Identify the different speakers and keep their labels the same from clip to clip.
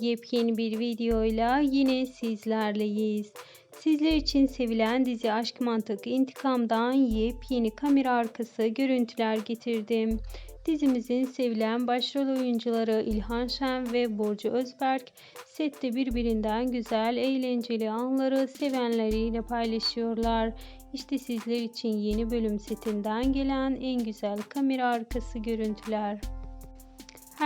Speaker 1: Yepyeni bir videoyla yine sizlerleyiz. Sizler için sevilen dizi Aşk Mantık İntikam'dan yepyeni kamera arkası görüntüler getirdim. Dizimizin sevilen başrol oyuncuları İlhan Şen ve Burcu Özberk sette birbirinden güzel, eğlenceli anları sevenleriyle paylaşıyorlar. İşte sizler için yeni bölüm setinden gelen en güzel kamera arkası görüntüler.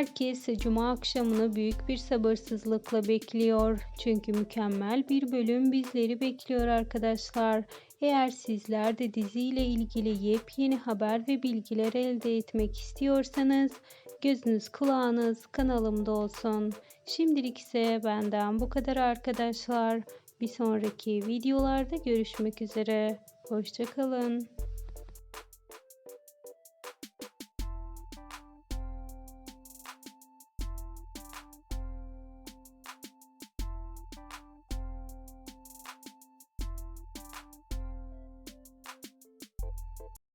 Speaker 1: Herkes cuma akşamını büyük bir sabırsızlıkla bekliyor. Çünkü mükemmel bir bölüm bizleri bekliyor arkadaşlar. Eğer sizler de diziyle ilgili yepyeni haber ve bilgiler elde etmek istiyorsanız gözünüz kulağınız kanalımda olsun. Şimdilik ise benden bu kadar arkadaşlar. Bir sonraki videolarda görüşmek üzere. Hoşçakalın.